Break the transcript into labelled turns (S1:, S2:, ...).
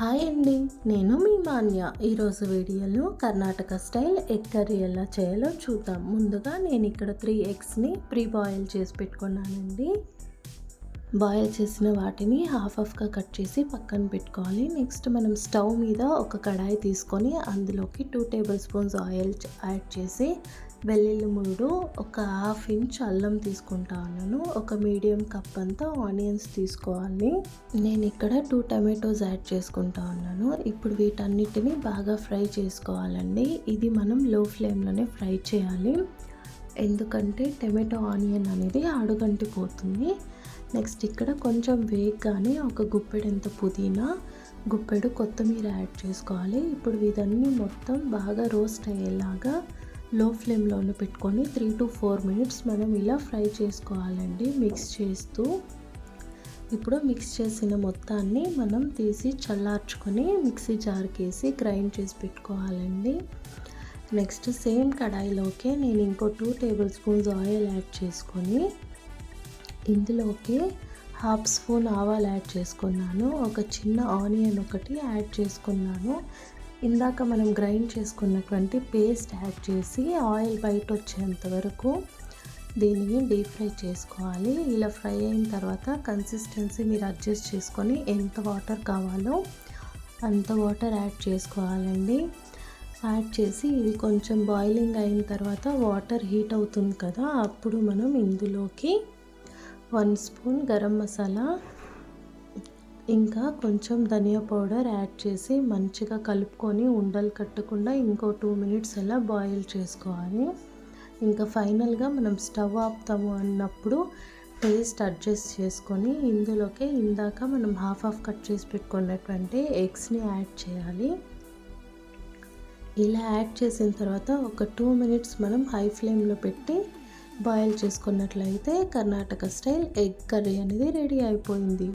S1: Hi అండి నేను మీ మాన్య. ఈరోజు వీడియోలో కర్ణాటక స్టైల్ ఎగ్ కర్రీ ఎలా చేయాలో చూద్దాం. ముందుగా నేను ఇక్కడ త్రీ ఎగ్స్ని ప్రీ బాయిల్ చేసి పెట్టుకున్నానండి. బాయిల్ చేసిన వాటిని హాఫ్ హాఫ్గా కట్ చేసి పక్కన పెట్టుకోవాలి. నెక్స్ట్ మనం స్టవ్ మీద ఒక కడాయి తీసుకొని అందులోకి two tablespoons oil add చేసి వెల్లుల్లి మూడు ఒక హాఫ్ ఇంచ్ అల్లం తీసుకుంటా ఉన్నాను ఒక మీడియం కప్ అంతా ఆనియన్స్ తీసుకోవాలి. నేను ఇక్కడ టూ టమాటోస్ యాడ్ చేసుకుంటా ఉన్నాను ఇప్పుడు వీటన్నిటిని బాగా ఫ్రై చేసుకోవాలండి. ఇది మనం లో ఫ్లేమ్లోనే ఫ్రై చేయాలి. ఎందుకంటే టమాటో ఆనియన్ అనేది అడుగంటిపోతుంది. నెక్స్ట్ ఇక్కడ కొంచెం వేగ్గానే ఒక గుప్పెడంత పుదీనా గుప్పెడు కొత్తిమీర యాడ్ చేసుకోవాలి. ఇప్పుడు ఇదన్నీ మొత్తం బాగా రోస్ట్ అయ్యేలాగా లో ఫ్లేమ్లోనే పెట్టుకొని త్రీ టు ఫోర్ మినిట్స్ మనం ఇలా ఫ్రై చేసుకోవాలండి. మిక్స్ చేస్తూ ఇప్పుడు మిక్స్ చేసిన మొత్తాన్ని మనం తీసి చల్లార్చుకొని మిక్సీ జార్కేసి గ్రైండ్ చేసి పెట్టుకోవాలండి. నెక్స్ట్ సేమ్ కడాయిలోకి నేను ఇంకో two tablespoons oil add చేసుకొని ఇందులోకి హాఫ్ స్పూన్ ఆవాలు యాడ్ చేసుకున్నాను. ఒక చిన్న ఆనియన్ ఒకటి యాడ్ చేసుకున్నాను. ఇందాక మనం గ్రైండ్ చేసుకున్నటువంటి పేస్ట్ యాడ్ చేసి ఆయిల్ బయట వచ్చేంత వరకు దీనిని డీప్ ఫ్రై చేసుకోవాలి. ఇలా ఫ్రై అయిన తర్వాత కన్సిస్టెన్సీ మీరు అడ్జస్ట్ చేసుకొని ఎంత వాటర్ కావాలో అంత వాటర్ యాడ్ చేసుకోవాలండి. యాడ్ చేసి ఇది కొంచెం బాయిలింగ్ అయిన తర్వాత వాటర్ హీట్ అవుతుంది కదా అప్పుడు మనం ఇందులోకి వన్ స్పూన్ గరం మసాలా ఇంకా కొంచెం ధనియా పౌడర్ యాడ్ చేసి మంచిగా కలుపుకొని ఉండలు కట్టకుండా ఇంకో టూ మినిట్స్ అలా బాయిల్ చేసుకోవాలి. ఇంకా ఫైనల్గా మనం స్టవ్ ఆపుతాము అన్నప్పుడు టేస్ట్ అడ్జస్ట్ చేసుకొని ఇందులోకి ఇందాక మనం హాఫ్ హాఫ్ కట్ చేసి పెట్టుకున్నటువంటి ఎగ్స్ని యాడ్ చేయాలి. ఇలా యాడ్ చేసిన తర్వాత ఒక టూ మినిట్స్ మనం హై ఫ్లేమ్లో పెట్టి బాయిల్ చేసుకున్నట్లయితే కర్ణాటక స్టైల్ ఎగ్ కర్రీ అనేది రెడీ అయిపోయింది.